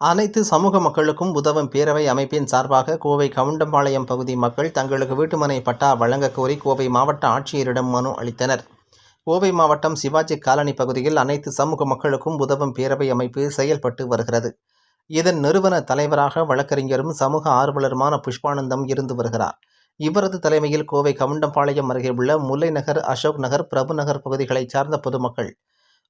அனைத்து சமூக மக்களுக்கும் உதவும் பேரவை அமைப்பின் சார்பாக கோவை கவுண்டம்பாளையம் பகுதி மக்கள் தங்களுக்கு வீட்டுமனை பட்டா வழங்கக் கோரி கோவை மாவட்ட ஆட்சியரிடம் மனு அளித்தனர். கோவை மாவட்டம் சிவாஜி காலனி பகுதியில் அனைத்து சமூக மக்களுக்கும் உதவும் பேரவை அமைப்பு செயல்பட்டு வருகிறது. இதன் நிறுவன தலைவராக வழக்கறிஞரும் சமூக ஆர்வலருமான புஷ்பானந்தம் இருந்து வருகிறார். இவரது தலைமையில் கோவை கவுண்டம்பாளையம் அருகே உள்ள முல்லை நகர் அசோக் நகர் பிரபு நகர் பகுதிகளைச் சார்ந்த பொதுமக்கள்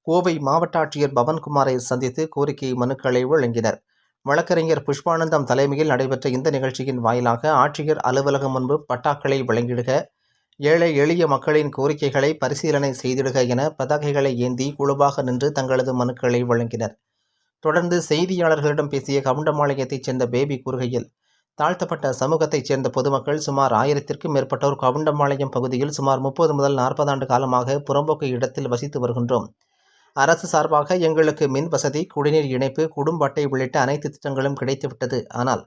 கோவை மாவட்ட ஆட்சியர் பவன்குமாரை சந்தித்து கோரிக்கை மனுக்களை வழங்கினர். வழக்கறிஞர் புஷ்பானந்தம் தலைமையில் நடைபெற்ற இந்த நிகழ்ச்சியின் வாயிலாக ஆட்சியர் அலுவலகம் முன்பு பட்டாக்களை வழங்கிடுக ஏழை எளிய மக்களின் கோரிக்கைகளை பரிசீலனை செய்திடுக என பதாகைகளை ஏந்தி குழுவாக நின்று தங்களது மனுக்களை வழங்கினர். தொடர்ந்து செய்தியாளர்களிடம் பேசிய கவுண்டமாளையத்தைச் சேர்ந்த பேபி கூறுகையில் தாழ்த்தப்பட்ட சமூகத்தைச் சேர்ந்த பொதுமக்கள் சுமார் ஆயிரத்திற்கும் மேற்பட்டோர் கவுண்டம்பாளையம் பகுதியில் சுமார் முப்பது முதல் நாற்பது ஆண்டு காலமாக புறம்போக்கு இடத்தில் வசித்து வருகின்றோம். அரசு சார்பாக எங்களுக்கு மின் வசதி குடிநீர் இணைப்பு குடும்ப அட்டை உள்ளிட்ட அனைத்து திட்டங்களும் கிடைத்துவிட்டது. ஆனால்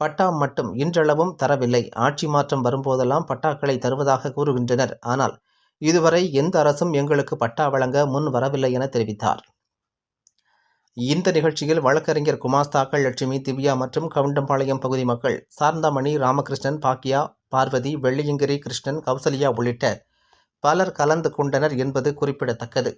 பட்டா மட்டும் இன்றளவும் தரவில்லை. ஆட்சி மாற்றம் வரும்போதெல்லாம் பட்டாக்களை தருவதாக கூறுகின்றனர். ஆனால் இதுவரை எந்த அரசும் எங்களுக்கு பட்டா வழங்க முன் வரவில்லை என தெரிவித்தார். இந்த நிகழ்ச்சியில் வழக்கறிஞர் குமாஸ்தாக்கள் லட்சுமி திவ்யா மற்றும் கவுண்டம்பாளையம் பகுதி மக்கள் சார்ந்தாமணி ராமகிருஷ்ணன் பாக்கியா பார்வதி வெள்ளியங்கிரி கிருஷ்ணன் கௌசல்யா உள்ளிட்ட பலர் கலந்து கொண்டனர் என்பது குறிப்பிடத்தக்கது.